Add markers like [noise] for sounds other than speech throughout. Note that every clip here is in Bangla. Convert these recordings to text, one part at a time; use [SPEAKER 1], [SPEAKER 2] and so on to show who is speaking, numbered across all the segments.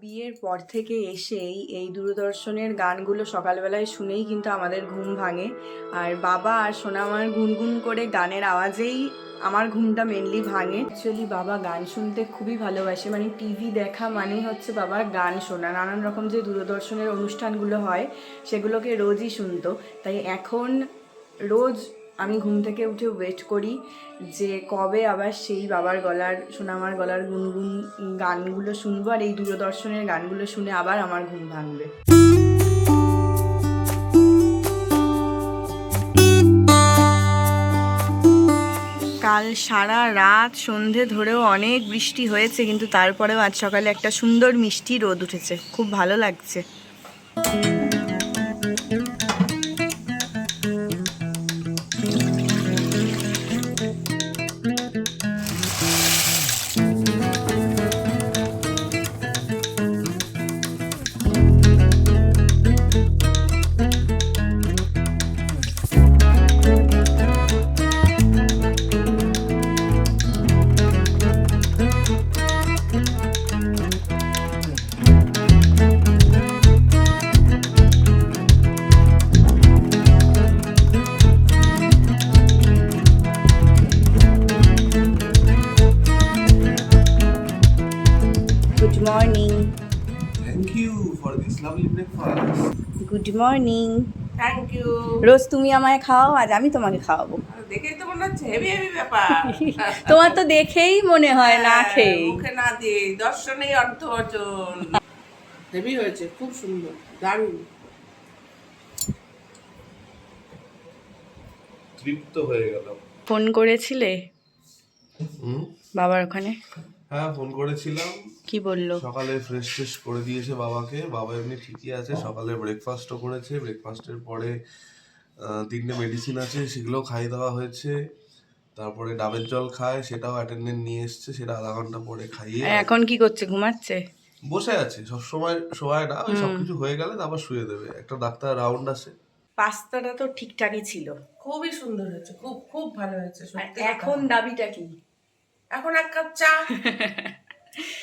[SPEAKER 1] বিয়ের পর থেকে এসেই এই দূরদর্শনের গানগুলো সকালবেলায় শুনেই কিন্তু আমাদের ঘুম ভাঙে। আর বাবা আর সোনা আমার গুনগুন করে গানের আওয়াজেই আমার ঘুমটা মেনলি ভাঙে। অ্যাকচুয়ালি বাবা গান শুনতে খুবই ভালোবাসে। মানে টিভি দেখা মানেই হচ্ছে বাবার গান শোনা। নানান রকম যে দূরদর্শনের অনুষ্ঠানগুলো হয়, সেগুলোকে রোজই শুনতো। তাই এখন রোজ আমি ঘুম থেকে উঠে ওয়েট করি যে কবে আবার সেই বাবার গলার, সোনামার গলার গুনগুন গানগুলো শুনব। আর এই দূরদর্শনের গানগুলো শুনে আবার আমার ঘুম ভাঙবে। সারা রাত সন্ধে ধরেও অনেক বৃষ্টি হয়েছে, কিন্তু তারপরেও আজ সকালে একটা সুন্দর মিষ্টি রোদ উঠেছে। খুব ভালো লাগছে। গুড মর্নিং
[SPEAKER 2] থ্যাংক ইউ
[SPEAKER 1] রোজ তুমি আমায় খাওয়াও আজ আমি তোমাকে খাওয়াবো।
[SPEAKER 2] দেখেই তো মনে হচ্ছে হেভি হেভি ব্যাপার। [laughs]
[SPEAKER 1] তোমার তো দেখেই মনে হয় না
[SPEAKER 2] হ্যাঁ,
[SPEAKER 1] খেয়ে
[SPEAKER 2] মুখে না দিয়ে দর্শনেই অর্থ অর্জন। হেভি হয়েছে খুব সুন্দর দারুণ।
[SPEAKER 3] তৃপ্ত হয়ে গেলাম।
[SPEAKER 1] ফোন করেছিলে?
[SPEAKER 3] হুম?
[SPEAKER 1] বাবার ওখানে?
[SPEAKER 3] হ্যাঁ ফোন করেছিলাম।
[SPEAKER 1] কি বলল?
[SPEAKER 3] সকালে ফ্রেশ ট্রেশ করে দিয়েছে বাবাকে। বাবা এমনি ঠিকই আছে সকালে ব্রেকফাস্টও করেছে। ব্রেকফাস্টের পরে তিনটে মেডিসিন আছে সেগুলোও খাইয়ে দেওয়া হয়েছে। তারপরে ডাবের জল খায় সেটাও অ্যাটেন্ডেন্ট নিয়ে এসছে সেটা আধা ঘণ্টা পরে খাইয়ে
[SPEAKER 1] এখন কি করছে ঘুমাচ্ছে?
[SPEAKER 3] বসে আছে সবসময় শোয়ায় না ওই সবকিছু হয়ে গেলে তারপর শুয়ে দেবে। একটা ডাক্তার রাউন্ড আছে।
[SPEAKER 1] পাস্তাটা তো ঠিকঠাকই ছিল।
[SPEAKER 2] খুবই সুন্দর হয়েছে খুব খুব ভালো হয়েছে
[SPEAKER 1] এখন দাবিটা কি?
[SPEAKER 2] এখন এক কাপ চা।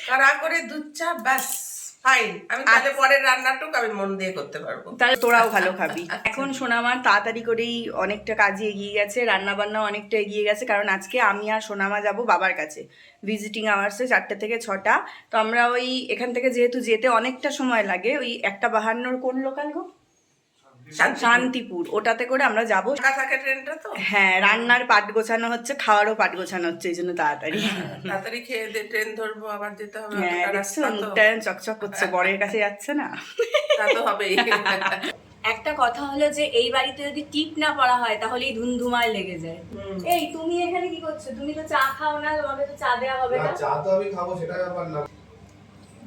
[SPEAKER 2] কারা করে দুধ চা? ব্যাস ফাইন আমি তাহলে পরের রান্নাটুকু আমি মন দিয়ে করতে পারব।
[SPEAKER 1] তাহলে তোরাও ভালো খাবি। এখন সোনামার তাড়াতাড়ি করেই অনেকটা কাজে এগিয়ে গেছে রান্না বান্না অনেকটা এগিয়ে গেছে কারণ আজকে আমি আর সোনামা যাব বাবার কাছে ভিজিটিং আওয়ার্সে চারটে থেকে ছটা। তো আমরা ওই এখান থেকে যেহেতু যেতে অনেকটা সময় লাগে ওই একটা বাহান্নর কোন লোকাল গো? শান্তিপুর। ওটাতে করে আমরা যাব।
[SPEAKER 2] থাকে ট্রেনটা তো?
[SPEAKER 1] হ্যাঁ রান্নার পাট গোছানো হচ্ছে খাওয়ারও পাট গোছানো হচ্ছে এই জন্য তাড়াতাড়ি।
[SPEAKER 2] তাড়াতাড়ি খেয়ে দিয়ে ট্রেন ধরবো আবার যেতে হবে
[SPEAKER 1] হ্যাঁ দেখছ মুখটা চকচক করছে বরের কাছে যাচ্ছে না।
[SPEAKER 2] তা তো হবেই।
[SPEAKER 1] একটা কথা হলো যে এই বাড়িতে যদি টিপ না পড়া হয় তাহলেই ধুমধুমায় লেগে যায়। এই তুমি এখানে কি করছ? তুমি তো চা খাও না তোমাকে তো চা দেওয়া হবে না
[SPEAKER 3] চা তো আমি খাব সেটা ব্যাপার না।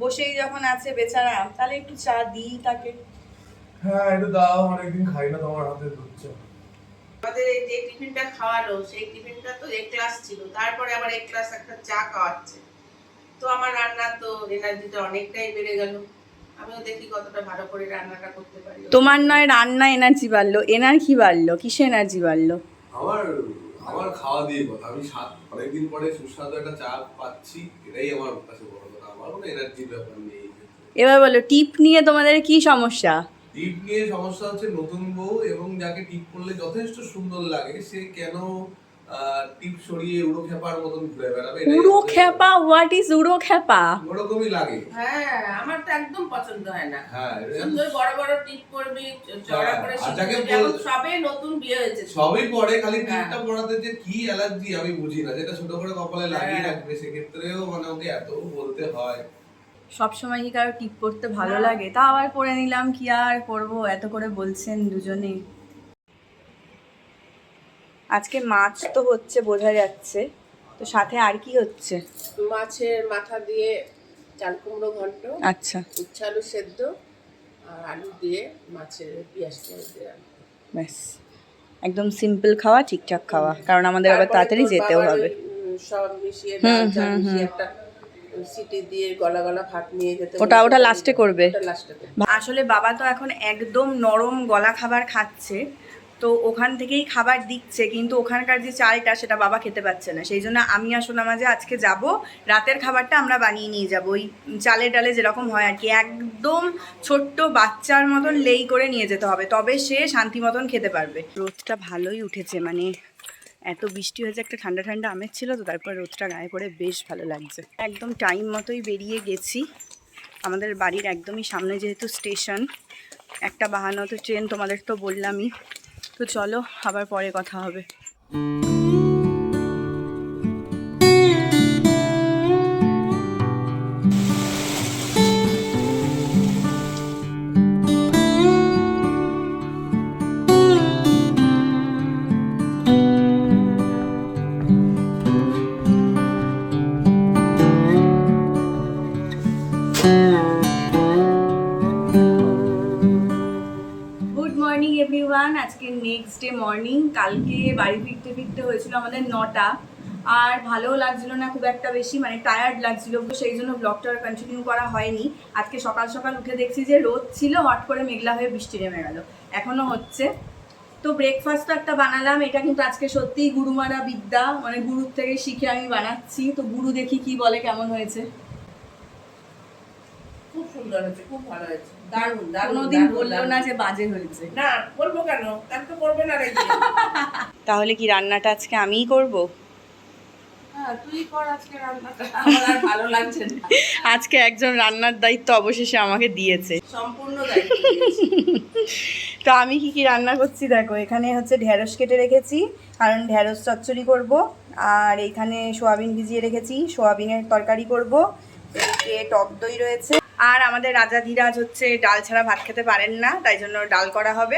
[SPEAKER 1] বসেই যখন আছে বেচারা তাহলে একটু চা দিই তাকে।
[SPEAKER 3] হ্যাঁ একটু দাও অনেকদিন খাই না তোমার হাতে দুধ
[SPEAKER 2] আমাদের এই যে টিফিনটা খাওয়ালো সেই টিফিনটা তো এক ক্লাস ছিল তারপরে আবার এক ক্লাস একটা চা খাওয়াচ্ছে। তো আমার রান্নার তো এনার্জিটা অনেকটাই বেড়ে গেল। আমিও দেখি কতটা ভালো করে রান্নাটা করতে পারি।
[SPEAKER 1] তোমার নয় রান্না এনার্জি বাড়লো এনার কি বাড়লো কিসে এনার্জি বাড়লো?
[SPEAKER 3] আমার আমার খাওয়া দিয়ে কথা আমি সাত অনেকদিন পরে সুস্বাদু একটা চা পাচ্ছি এটাই আমার কাছে বড় কথা আমার কোনো এনার্জির ব্যাপার নেই।
[SPEAKER 1] এবার বলো টিপ নিয়ে তোমাদের কি সমস্যা?
[SPEAKER 3] টিপ নিয়ে সমস্যা হচ্ছে নতুন বউ এবং যাকে টিপ করলে যথেষ্ট সুন্দর লাগে সে কেন টিপ সরিয়ে উড়ো খেপার মতন ঘুরে বেড়াবে?
[SPEAKER 1] উড়ো খেপা হোয়াট ইজ উড়ো খেপা
[SPEAKER 3] ওরকমই লাগে।
[SPEAKER 2] হ্যাঁ আমার তো একদম পছন্দ হয় না।
[SPEAKER 3] হ্যাঁ
[SPEAKER 2] সুন্দর বড় বড় টিপ করবি চড়া করে। এখন
[SPEAKER 3] বল-
[SPEAKER 2] সবে নতুন বিয়ে হয়েছে।
[SPEAKER 3] সবই পরে খালি
[SPEAKER 2] হ্যাঁ।
[SPEAKER 3] টিপটা পড়াতে যে কি অ্যালার্জি আমি বুঝি না। যেটা ছোট করে কপালে লাগিয়ে
[SPEAKER 2] হ্যাঁ।
[SPEAKER 3] রাখবে সেক্ষেত্রেও মানে ওকে এত বলতে হয়।
[SPEAKER 1] সব সময় কি কারও টিপ করতে ভালো লাগে? তা আবার করে নিলাম কি আর করব? এত করে বলছেন দুজনে আজকে মাছ তো হচ্ছে বোঝা যাচ্ছে। তো সাথে আর কি হচ্ছে?
[SPEAKER 2] মাছের মাথা দিয়ে চাল কুমড়ো ঘন্ট
[SPEAKER 1] আচ্ছা।
[SPEAKER 2] উচ্ছে আলু সেদ্ধ আর আলু দিয়ে মাছের পেঁয়াজ পেঁয়াজ দিয়ে।
[SPEAKER 1] ব্যাস। একদম সিম্পল খাওয়া ঠিকঠাক খাওয়া। কারণ আমাদের আবার তাড়াতাড়ি যেতেও হবে।
[SPEAKER 2] সব মিশিয়ে। একটা সিটি দিয়ে গলা গলা ভাত নিয়ে যেতে
[SPEAKER 1] ওটা ওটা লাস্টে করবে।
[SPEAKER 2] লাস্টে
[SPEAKER 1] আসলে বাবা তো এখন একদম নরম গলা খাবার খাচ্ছে তো ওখান থেকেই খাবার দিচ্ছে কিন্তু ওখানকার যে চালটা সেটা বাবা খেতে পাচ্ছে না। সেই জন্য আমি সোনা মাঝে আজকে যাব রাতের খাবারটা আমরা বানিয়ে নিয়ে যাব। ওই চালে ডালে যেরকম হয় আর কি একদম ছোট্ট বাচ্চার মতন লেই করে নিয়ে যেতে হবে তবে সে শান্তি মতন খেতে পারবে। রোদটা ভালোই উঠেছে মানে এত বৃষ্টি হয়েছে, একটা ঠান্ডা ঠান্ডা আমের ছিল তো, তারপর রোদটা গায়ে পড়ে বেশ ভালো লাগছে। একদম টাইম মতোই বেরিয়ে গেছি। আমাদের বাড়ির একদমই সামনে যেহেতু স্টেশন একটা বাহানো তো ট্রেন তোমাদের তো বললামই। তো চলো, আবার পরে কথা হবে। আজকে নেক্সট ডে মর্নিং কালকে বাড়ি ফিরতে ফিরতে হয়েছিল আমাদের নটা। আর ভালোও লাগছিল না, খুব একটা বেশি মানে টায়ার্ড লাগছিল সেই জন্য ব্লগটা আর কন্টিনিউ করা হয়নি। আজকে সকাল সকাল উঠে দেখছি যে রোদ ছিল, হট করে মেঘলা হয়ে বৃষ্টি নেমে গেল। এখনও হচ্ছে। তো ব্রেকফাস্ট তো একটা বানালাম, এটা কিন্তু আজকে সত্যিই গুরুমারা বিদ্যা মানে গুরুর থেকে শিখে আমি বানাচ্ছি। তো গুরু দেখি কি বলে, কেমন হয়েছে?
[SPEAKER 2] খুব সুন্দর হয়েছে, খুব ভালো হয়েছে। দারুণ দারুণ
[SPEAKER 1] কোনোদিন বলল না যে বাজে হয়েছে।
[SPEAKER 2] না বলব কেন? তার তো করবে না [laughs]
[SPEAKER 1] তাহলে কি রান্নাটা আজকে আমিই করব?
[SPEAKER 2] হ্যাঁ [laughs] আজকে
[SPEAKER 1] একজন রান্নার দায়িত্ব অবশেষে আমাকে দিয়েছে।
[SPEAKER 2] সম্পূর্ণ [laughs]
[SPEAKER 1] তো আমি কি কি রান্না করছি দেখো এখানে হচ্ছে ঢ্যাঁড়স কেটে রেখেছি কারণ ঢ্যাঁড়স চচ্চড়ি করব আর এখানে সোয়াবিন ভিজিয়ে রেখেছি সোয়াবিনের তরকারি করব এদিকে টক দই রয়েছে। আর আমাদের রাজা ধীরাজ হচ্ছে ডাল ছাড়া ভাত খেতে পারেন না, তাই জন্য ডাল করা হবে।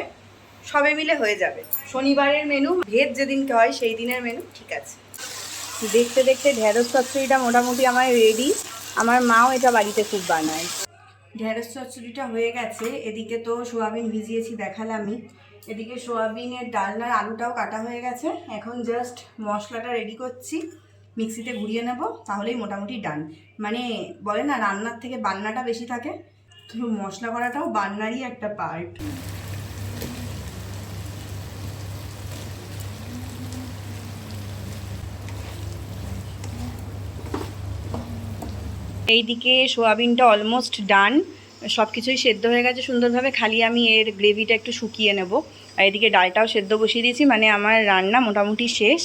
[SPEAKER 1] সবে মিলে হয়ে যাবে। শনিবারের মেনু ভেজ যেদিনকে হয় সেই দিনের মেনু ঠিক আছে। দেখতে দেখতে ঢ্যাঁড়স চচ্চড়িটা মোটামুটি আমার রেডি আমার মাও এটা বাড়িতে খুব বানায়। ঢ্যাঁড়স চচ্চড়িটা হয়ে গেছে। এদিকে তো সোয়াবিন ভিজিয়েছি দেখালামই। এদিকে সোয়াবিনের ডালনার আলুটাও কাটা হয়ে গেছে। এখন জাস্ট মশলাটা রেডি করছি। মিক্সিতে ঘুরিয়ে নেব, তাহলেই মোটামুটি ডান। মানে বলে না, রান্নার থেকে বান্নাটা বেশি থাকে তো মশলা করাটাও বান্নারই একটা পার্ট এইদিকে সোয়াবিনটা অলমোস্ট ডান সব কিছুই সেদ্ধ হয়ে গেছে। সুন্দরভাবে খালি আমি এর গ্রেভিটা একটু শুকিয়ে নেব। এদিকে ডালটাও সেদ্ধ বসিয়ে দিয়েছি মানে আমার রান্না মোটামুটি শেষ।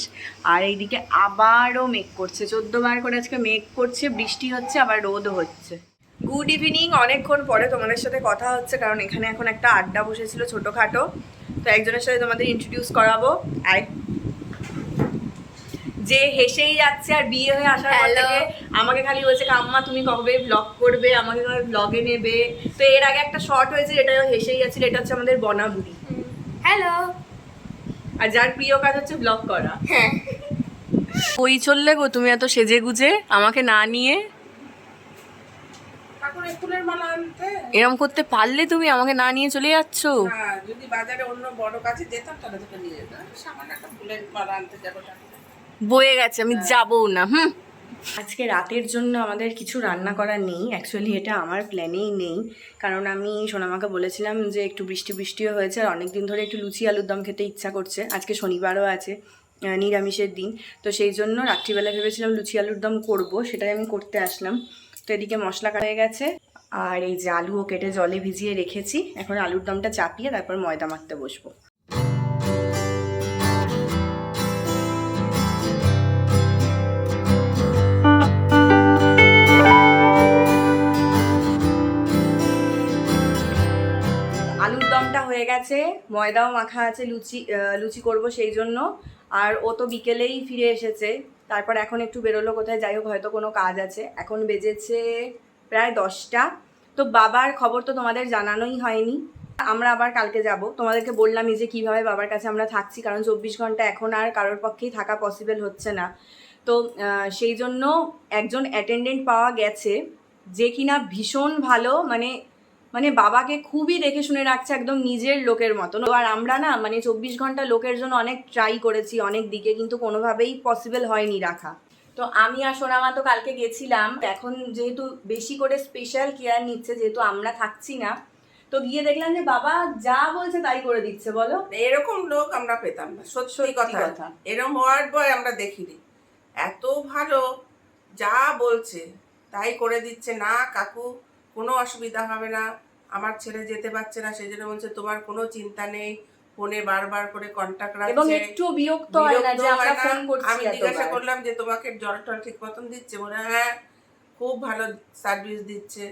[SPEAKER 1] আর এইদিকে আবারও মেঘ করছে চোদ্দ বার করে আজকে মেঘ করছে বৃষ্টি হচ্ছে আবার রোদও হচ্ছে। গুড ইভিনিং অনেকক্ষণ পরে তোমাদের সাথে কথা হচ্ছে কারণ এখানে এখন একটা আড্ডা বসেছিল ছোটোখাটো। তো একজনের সাথে তোমাদের ইন্ট্রোডিউস করাবো। আর যে হেসেই যাচ্ছে আর বিয়ে হয়ে আসার পর থেকে আমাকে খালি বলছে কাম্মা তুমি কবে ব্লগ করবে? আমাকে কবে ব্লগে নেবে? তো এর আগে একটা শর্ট হয়েছে যেটা হেসেই যাচ্ছিল এটা হচ্ছে আমাদের বনাবুড়ি
[SPEAKER 4] হ্যালো
[SPEAKER 1] আর যার প্রিয় কাজ হচ্ছে ব্লগ করা।
[SPEAKER 4] হ্যাঁ।
[SPEAKER 1] ওই চললে গো? তুমি এত সেজে গুজে আমাকে না নিয়ে?
[SPEAKER 2] ঠাকুরের ফুলের মালা আনতে।
[SPEAKER 1] এরম করতে পারলে তুমি আমাকে না নিয়ে চলে যাচ্ছ?
[SPEAKER 2] যদি বাজারে অন্য বড় কাছে যেতাম তাহলে তোকে নিয়ে যেতাম। সামান্য একটা ফুলের মালা আনতে যাব
[SPEAKER 1] বয়ে গেছে আমি যাব না হুম? আজকে রাতের জন্য আমাদের কিছু রান্না করা নেই। অ্যাকচুয়ালি এটা আমার প্ল্যানেই নেই। কারণ আমি সোনামাকে বলেছিলাম যে একটু বৃষ্টি বৃষ্টিও হয়েছে আর অনেক দিন ধরে একটু লুচি আলুর দম খেতে ইচ্ছা করছে। আজকে শনিবারও আছে নিরামিষের দিন। তো সেই জন্য রাত্রিবেলা ভেবেছিলাম লুচি আলুর দম করব, সেটাই আমি করতে আসলাম। তো এদিকে মশলা কাটা হয়ে গেছে আর এই যে আলুও কেটে জলে ভিজিয়ে রেখেছি। এখন আলুর দমটা চাপিয়ে তারপর ময়দা মাখতে বসবো। গেছে ময়দাও মাখা আছে, লুচি লুচি করব সেই জন্য। আর ও তো বিকেলেই ফিরে এসেছে। তারপর এখন একটু বেরোলো কোথায়, যাই হোক, হয়তো কোনো কাজ আছে। এখন বেজেছে প্রায় দশটা। তো বাবার খবর তো তোমাদের জানানোই হয়নি। আমরা আবার কালকে যাব। তোমাদেরকে বললামই যে কীভাবে বাবার কাছে আমরা থাকছি, কারণ চব্বিশ ঘণ্টা এখন আর কারোর পক্ষেই থাকা পসিবল হচ্ছে না। তো সেই জন্য একজন অ্যাটেন্ডেন্ট পাওয়া গেছে, যে কিনা ভীষণ ভালো মানে মানে বাবাকে খুবই দেখে শুনে রাখছে একদম নিজের লোকের মতন। আর আমরা না মানে চব্বিশ ঘণ্টা লোকের জন্য অনেক ট্রাই করেছি অনেক দিকে কিন্তু কোনোভাবেই পসিবল হয়নি রাখা। তো আমি আর সোনামা তো কালকে গেছিলাম এখন যেহেতু বেশি করে স্পেশাল কেয়ার নিচ্ছে যেহেতু আমরা থাকছি না তো গিয়ে দেখলাম যে বাবা যা বলছে তাই করে দিচ্ছে বলো।
[SPEAKER 2] এরকম লোক আমরা পেতাম না সত্যি কথা।
[SPEAKER 1] কথা।
[SPEAKER 2] এরকম ওয়ার্ড বয় আমরা দেখিনি। এত ভালো যা বলছে তাই করে দিচ্ছে। না কাকু কোনো অসুবিধা হবে না। আমার ছেলে যেতে পারছে না সেই জন্য বলছে তোমার কোনো চিন্তা নেই। ফোনে বারবার করে কন্ট্যাক্ট
[SPEAKER 1] এবং একটু বিরক্ত হয় না যে আমরা ফোন করছি
[SPEAKER 2] আমি জিজ্ঞাসা করলাম যে তোমাকে জল টল ঠিক মতন দিচ্ছে? বলে হ্যাঁ খুব ভালো সার্ভিস দিচ্ছে।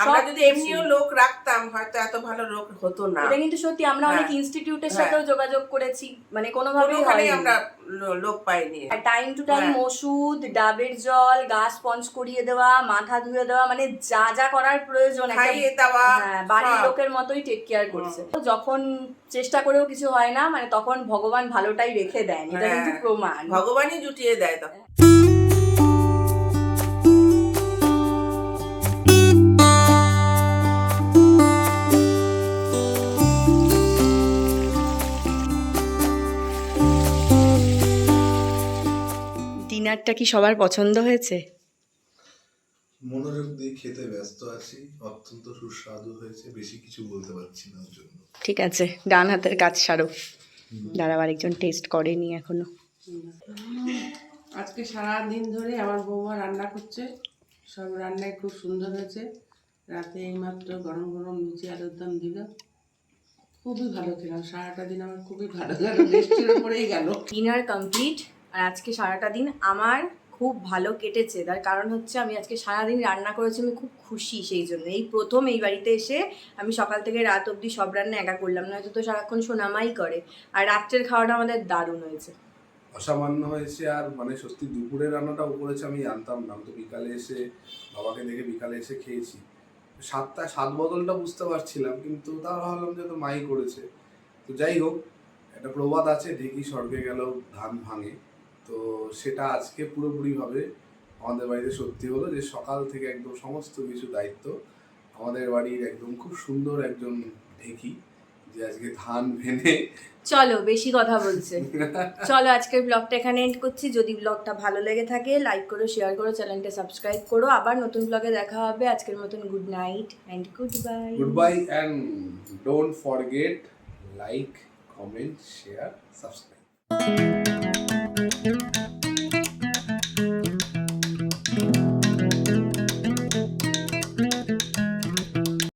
[SPEAKER 2] আমরা যদি এমনিও লোক রাখতাম হয়তো এত ভালো লোক হতো না
[SPEAKER 1] এটা কিন্তু সত্যি আমরা অনেক
[SPEAKER 2] হ্যাঁ।
[SPEAKER 1] ইনস্টিটিউটের
[SPEAKER 2] হ্যাঁ।
[SPEAKER 1] সাথেও যোগাযোগ করেছি মানে হয়নি।
[SPEAKER 2] আমরা লোক পাইনি
[SPEAKER 1] টাইম টু টাইম
[SPEAKER 2] হ্যাঁ।
[SPEAKER 1] ওষুধ ডাবের জল গা স্পঞ্জ করিয়ে দেওয়া মাথা ধুয়ে দেওয়া মানে যা যা করার প্রয়োজন
[SPEAKER 2] খাইয়ে দেওয়া
[SPEAKER 1] হ্যাঁ, বাড়ির লোকের মতোই টেক কেয়ার করছে তো যখন চেষ্টা করেও কিছু হয় না মানে তখন ভগবান ভালোটাই রেখে দেন এটা
[SPEAKER 2] হ্যাঁ।
[SPEAKER 1] কিন্তু প্রমাণ
[SPEAKER 2] ভগবানই জুটিয়ে দেয় তখন
[SPEAKER 1] ডিনারটা কি সবার পছন্দ হয়েছে?
[SPEAKER 5] মনোযোগ দিয়ে খেতে ব্যস্ত আছি অত্যন্ত সুস্বাদু হয়েছে বেশি কিছু বলতে পারছি না ওর জন্য।
[SPEAKER 1] ঠিক আছে ডান হাতের কাজ সারো। দাঁড়াও আরেকজন টেস্ট করেনি এখনও।
[SPEAKER 6] আজকে সারা দিন ধরে আমার বৌমা রান্না করছে সব রান্নায় খুব সুন্দর হয়েছে। রাতে এইমাত্র গরম গরম লুচি আলুর দম দিল খুবই ভালো খেলাম সারাটা দিন আমার খুবই ভালো গেল বৃষ্টির উপরেই গেল।
[SPEAKER 1] ডিনার কমপ্লিট আর আজকে সারাটা দিন আমার খুব ভালো কেটেছে। তার কারণ হচ্ছে আমি আজকে সারাদিন রান্না করেছি, আমি খুব খুশি সেই জন্য। এই প্রথম এই বাড়িতে এসে আমি সকাল থেকে রাত অবধি সব রান্না একা করলাম, নয়তো তো সারাক্ষণ সোনামাই করে। আর রাত্রের খাওয়াটা আমাদের দারুণ হয়েছে।
[SPEAKER 3] অসামান্য হয়েছে আর মানে সত্যি দুপুরে রান্নাটাও করেছে আমি জানতাম না। তো বিকালে এসে বাবাকে দেখে বিকালে এসে খেয়েছি। সাতটা, সাত বদলটা বুঝতে পারছিলাম, কিন্তু তা ভাবলাম যে তো মাই করেছে। তো যাই হোক, একটা প্রবাদ আছে, ঢেকি স্বর্গে গেল ধান ভাঙে। তো সেটা আজকে পুরোপুরিভাবে আমাদের বাড়িতে সত্যি হলো যে সকাল থেকে একদম সমস্ত কিছু দায়িত্ব আমাদের বাড়ির একদম খুব সুন্দর একজন ঢেকি যে আজকে ধান ভেনে
[SPEAKER 1] চলো বেশি কথা বলছে। চলো আজকের ব্লগটা এখানে এন্ড করছি। যদি ব্লগটা ভালো লেগে থাকে লাইক করো শেয়ার করো চ্যানেলটা সাবস্ক্রাইব করো। আবার নতুন ব্লগে দেখা হবে। আজকের মতন good night and good bye
[SPEAKER 3] Goodbye and don't forget like comment share subscribe.